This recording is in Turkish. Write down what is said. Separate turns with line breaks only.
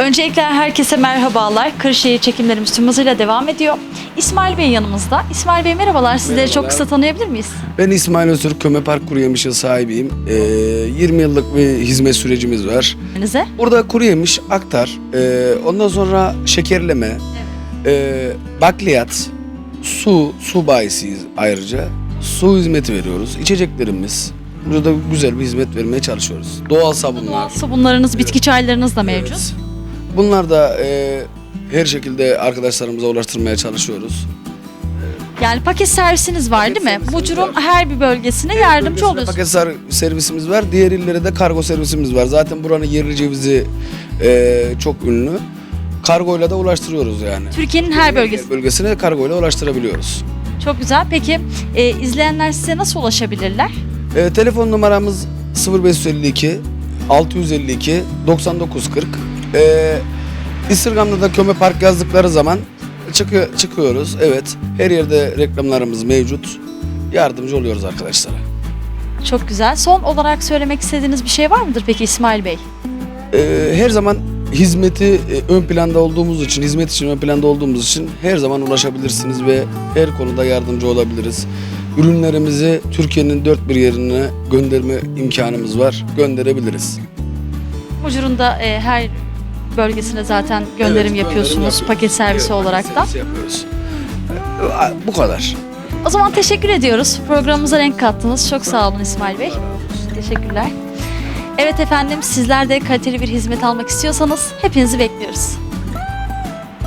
Öncelikle herkese merhabalar. Kırşehir çekimlerimiz tüm hızıyla devam ediyor. İsmail Bey yanımızda. İsmail Bey merhabalar. Sizleri çok
Merhabalar.
kısa tanıyabilir miyiz?
Ben İsmail Öztürk, Köme Park Kuru Yemiş'in sahibiyim. Ee, 20 yıllık bir hizmet sürecimiz var.
Size.
Burada kuru yemiş, aktar, ee, ondan sonra şekerleme, ee, bakliyat, su, su bayisiyiz ayrıca. Su hizmeti veriyoruz. İçeceklerimiz. Burada güzel bir hizmet vermeye çalışıyoruz. Doğal sabunlar.
Doğal sabunlarınız, bitki çaylarınız da mevcut.
Evet. Bunlar da ee, her şekilde arkadaşlarımıza ulaştırmaya çalışıyoruz.
Yani paket servisiniz var
Paket
değil mi?
servisimiz
Bucur'un
var.
her bir bölgesine yardımcı
Bölgesinde
oluyorsunuz.
Paket ser- servisimiz var. Diğer illere de kargo servisimiz var. Zaten buranın yerli cevizi e, çok ünlü. Kargoyla da ulaştırıyoruz yani.
Türkiye'nin her bölgesi.
Bölgesine kargoyla ulaştırabiliyoruz.
Çok güzel. Peki e, izleyenler size nasıl ulaşabilirler?
E, telefon numaramız 0552 652 9940. E, Instagram'da da Köme Park yazdıkları zaman çıkıyor, çıkıyoruz. Evet. Her yerde reklamlarımız mevcut. Yardımcı oluyoruz arkadaşlara.
Çok güzel. Son olarak söylemek istediğiniz bir şey var mıdır peki İsmail Bey?
Ee, her zaman hizmeti e, ön planda olduğumuz için, hizmet için ön planda olduğumuz için her zaman ulaşabilirsiniz ve her konuda yardımcı olabiliriz. Ürünlerimizi Türkiye'nin dört bir yerine gönderme imkanımız var. Gönderebiliriz.
Bucur'un da e, her bölgesine zaten gönderim
Evet,
yapıyorsunuz
yapıyoruz.
paket servisi
Evet,
olarak
paket
da.
yapıyoruz. Ee, Bu kadar.
O zaman teşekkür ediyoruz. Programımıza renk kattınız. Çok sağ olun İsmail Bey. Teşekkürler. Evet efendim sizler de kaliteli bir hizmet almak istiyorsanız hepinizi bekliyoruz.